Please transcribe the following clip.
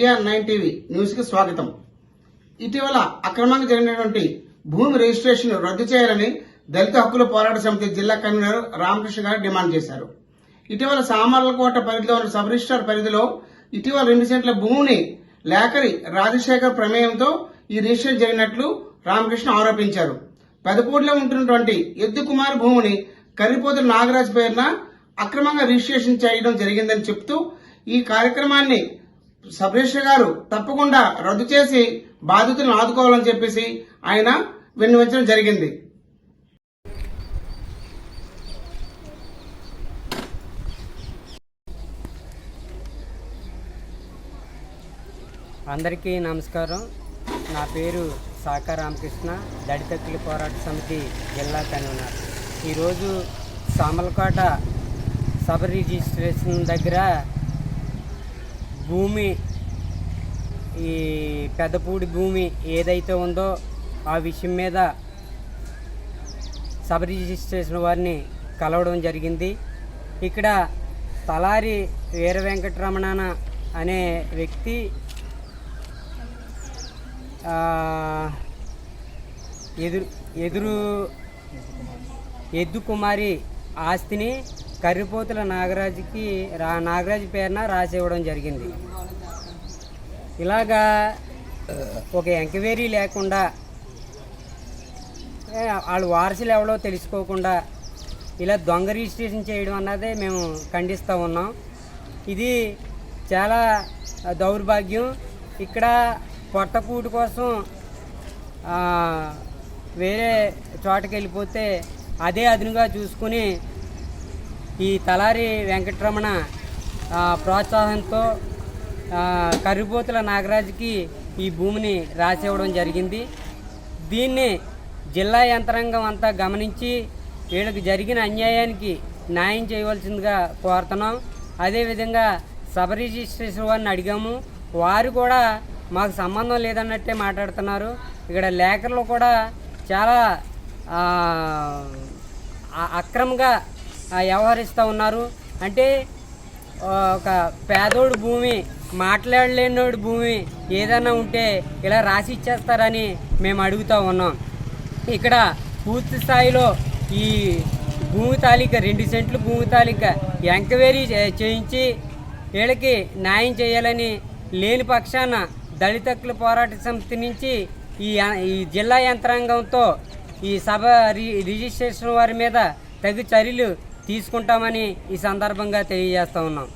Nine TV న్యూస్కి స్వాగతం. ఇటీవల అక్రమంగా జరిగినటువంటి భూమి రిజిస్ట్రేషన్ రద్దు చేయాలని దళిత హక్కుల పోరాట సమితి జిల్లా కన్వీనర్ రామకృష్ణ గారు డిమాండ్ చేశారు. ఇటీవల సామర్లకోట పరిధిలో ఉన్న సబ్ రిజిస్టార్ పరిధిలో ఇటీవల రెండు సెంట్ల భూమిని లేఖరి రాజశేఖర్ ప్రమేయంతో ఈ రిజిస్ట్రేషన్ జరిగినట్లు రామకృష్ణ ఆరోపించారు. పెదపూడిలో ఉంటున్నటువంటి ఎద్దు కుమార్ భూమిని కర్రిపోతుల నాగరాజ్ పేరున అక్రమంగా రిజిస్ట్రేషన్ చేయడం జరిగిందని చెప్తూ ఈ కార్యక్రమాన్ని సబ్ గారు తప్పకుండా రద్దు చేసి బాధితులను ఆదుకోవాలని చెప్పేసి ఆయన విన్నవించడం జరిగింది. అందరికీ నమస్కారం. నా పేరు సాకా రామకృష్ణ దళితక్కుల పోరాట సమితి జిల్లా కన్వీనర్. ఈరోజు సామలకోట సబ్ రిజిస్ట్రేషన్ దగ్గర భూమి ఈ పెద్దపూడి భూమి ఏదైతే ఉందో ఆ విషయం మీద సబ్ రిజిస్ట్రేషన్ వారిని కలవడం జరిగింది. ఇక్కడ తలారి వీర వెంకటరమణ అనే వ్యక్తి ఎదురు ఎదురు ఎద్దు కుమారి ఆస్తిని కర్రిపోతుల నాగరాజుకి రా నాగరాజు పేరున రాసి ఇవ్వడం జరిగింది. ఇలాగా ఒక ఎంక్వైరీ లేకుండా వాళ్ళు వారసులు ఎవరో తెలుసుకోకుండా ఇలా దొంగ రిజిస్ట్రేషన్ చేయడం అన్నదే మేము ఖండిస్తూ ఉన్నాం. ఇది చాలా దౌర్భాగ్యం. ఇక్కడ పొట్టకూటు కోసం వేరే చోటకి వెళ్ళిపోతే అదే అదునుగా చూసుకుని ఈ తలారి వెంకటరమణ ప్రోత్సాహంతో కరిపోతుల నాగరాజుకి ఈ భూమిని రాసివ్వడం జరిగింది. దీన్ని జిల్లా యంత్రాంగం అంతా గమనించి వీళ్ళకి జరిగిన అన్యాయానికి న్యాయం చేయవలసిందిగా కోరుతున్నాం. అదేవిధంగా సబ్ రిజిస్ట్రేషన్ వారిని అడిగాము. వారు కూడా మాకు సంబంధం లేదన్నట్టే మాట్లాడుతున్నారు. ఇక్కడ లేఖర్లు కూడా చాలా అక్రమంగా వ్యవహరిస్తూ ఉన్నారు. అంటే ఒక పేదోడు భూమి మాట్లాడలేనోడు భూమి ఏదైనా ఉంటే ఇలా రాసి ఇచ్చేస్తారని మేము అడుగుతూ ఉన్నాం. ఇక్కడ పూర్తి స్థాయిలో ఈ భూమి తాలిక రెండు సెంట్లు భూమి తాలిక ఎంక్వైరీ చేయించి వీళ్ళకి న్యాయం చేయాలని లేని పక్షాన దళితకుల పోరాట సంస్థ నుంచి ఈ ఈ జిల్లా యంత్రాంగంతో ఈ సభ రి- రిజిస్ట్రేషన్ వారి మీద తగు చర్యలు తీసుకుంటామని ఈ సందర్భంగా తెలియజేస్తా ఉన్నాం.